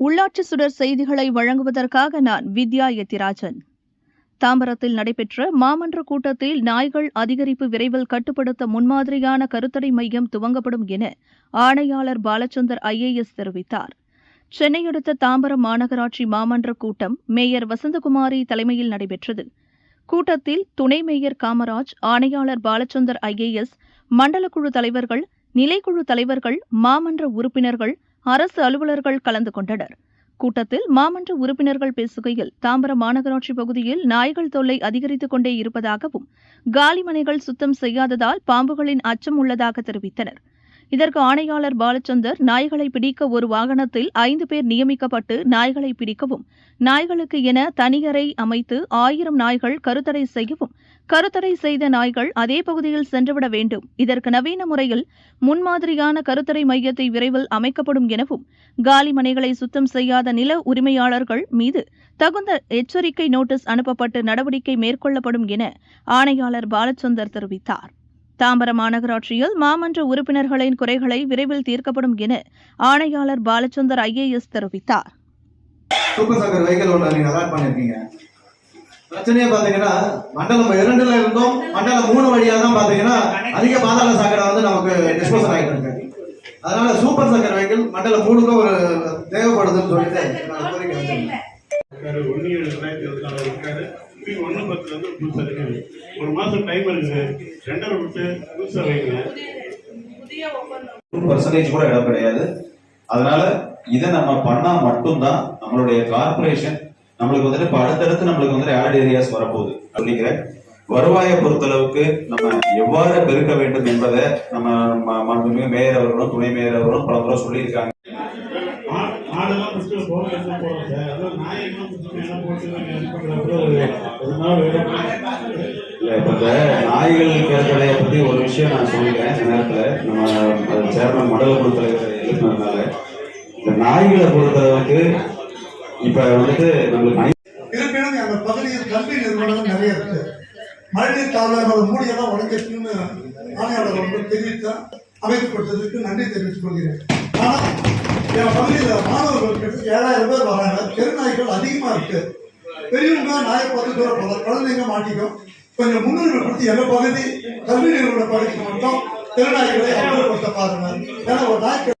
உள்ளாட்சி சுடர் செய்திகளை வழங்குவதற்காக நான் வித்யா எத்திராஜன். தாம்பரத்தில் நடைபெற்ற மாமன்ற கூட்டத்தில் நாய்கள் அதிகரிப்பு விரைவில் கட்டுப்படுத்த முன்மாதிரியான கருத்தடை மையம் துவங்கப்படும் என ஆணையாளர் பாலச்சந்தர் ஐஏஎஸ் தெரிவித்தார். சென்னை அடுத்த தாம்பரம் மாநகராட்சி மாமன்ற கூட்டம் மேயர் வசந்தகுமாரி தலைமையில் நடைபெற்றது. கூட்டத்தில் துணை மேயர் காமராஜ் ஆணையாளர் பாலச்சந்தர் ஐஏஎஸ் மண்டல குழு தலைவர்கள் நிலைக்குழு தலைவர்கள் மாமன்ற உறுப்பினர்கள் அரசு அலுவலர்கள் கலந்து கொண்டனர். கூட்டத்தில் மாமன்ற உறுப்பினர்கள் பேசுகையில் தாம்பரம் மாநகராட்சி பகுதியில் நாய்கள் தொல்லை அதிகரித்துக் கொண்டே இருப்பதாகவும் காலிமனைகள் சுத்தம் செய்யாததால் பாம்புகளின் அச்சம் உள்ளதாக தெரிவித்தனர். இதற்கு ஆணையாளர் பாலச்சந்தர் நாய்களை பிடிக்க ஒரு வாகனத்தில் ஐந்து பேர் நியமிக்கப்பட்டு நாய்களை பிடிக்கவும் நாய்களுக்கு என தனியறை அமைத்து ஆயிரம் நாய்கள் கருத்தடை செய்யவும் கருத்தடை செய்த நாய்கள் அதே பகுதியில் சென்றுவிட வேண்டும். இதற்கு நவீன முறையில் முன்மாதிரியான கருத்தடை மையத்தை விரைவில் அமைக்கப்படும் எனவும் காலி மனைகளை சுத்தம் செய்யாத நில உரிமையாளர்கள் மீது தகுந்த எச்சரிக்கை நோட்டீஸ் அனுப்பப்பட்டு நடவடிக்கை மேற்கொள்ளப்படும் என ஆணையாளர் பாலச்சந்தர் தெரிவித்தார். தாம்பரம் மாநகராட்சியில் மாமன்ற உறுப்பினர்களின் குறைகளை விரைவில் தீர்க்கப்படும் என ஆணையாளர் பாலச்சந்தர் ஐஏஎஸ் தெரிவித்தார். பிரச்சனையே பாத்தீங்கன்னா மண்டலம் இரண்டுல இருந்தும். மண்டலம் மூணு வழியா தான் பாத்தீங்கன்னா அதிக பாதாள சாக்கடை வந்து நமக்கு டிஸ்போசல் ஆகிட்டு இருக்கு. அதனால சூப்பர் சங்கர் வெஹிக்கிள் மண்டலம் மூணுக்கும் ஒரு தேவைப்படுதுன்னு சொல்லிட்டு நான் கோரிக்கை வச்சிருக்கேன். இருக்காரு ஒன்று ஏழு ரெண்டாயிரத்தி இருபத்தி நாலு இருக்காரு இப்படி ஒன்று பத்துல இருந்து புதுசாக இருக்காரு ஒரு மாதம் டைம் இருக்குது ரெண்டரை விட்டு புதுசாக வைங்க பர்சன்டேஜ் கூட இடம் கிடையாது. அதனால இதை நம்ம பண்ணா மட்டும்தான் நம்மளுடைய கார்பரேஷன் நம்மளுக்கு வந்துட்டு இப்ப அடுத்தடுத்து நம்மளுக்கு வந்துட்டு ஆட் ஏரியாஸ் வரப்போகுது. அப்படிங்கிறேன் வருவாயை பொறுத்தளவுக்கு நம்ம எவ்வாறு பெருக்க வேண்டும் என்பதை நம்ம மாண்புமிகு மேயர் அவர்களும் துணை மேயர் அவர்களும் பல முறை சொல்லியிருக்காங்க. நாய்கள் பத்தி ஒரு விஷயம் நான் சொல்லிக்கிறேன். இந்த நேரத்துல நம்ம சேர்மன் மண்டல குழு தலைவர் எழுப்பினதுனால இந்த நாய்களை பொறுத்தளவுக்கு இப்ப வந்துட்டு நம்மளுக்கு இருப்பினும் அந்த பகுதியில் கல்வி நிறுவனங்கள் நிறைய இருக்கு. மழைநீர் தாழ்வாளர்கள் மூடியெல்லாம் உடஞ்சிருக்குன்னு ஆணையாளர் வந்து தெரிவித்த அமைத்து கொடுத்ததுக்கு நன்றி தெரிவித்துக் கொள்கிறேன். ஆனால் என் பகுதியில் மாணவர்களுக்கு ஏழாயிரம் பேர் வராங்க. தெருநாய்கள் அதிகமாக இருக்கு. பெரியவங்க நாயை பார்த்து தூரம் குழந்தைங்க மாட்டிக்கும். கொஞ்சம் முன்னுரிமை கொடுத்து எங்க பகுதி கல்வி நிறுவன பகுதிக்கு மட்டும். தெருநாய்களை அப்புறப்படுத்த பாருங்க. ஏன்னா ஒரு நாய்க்கு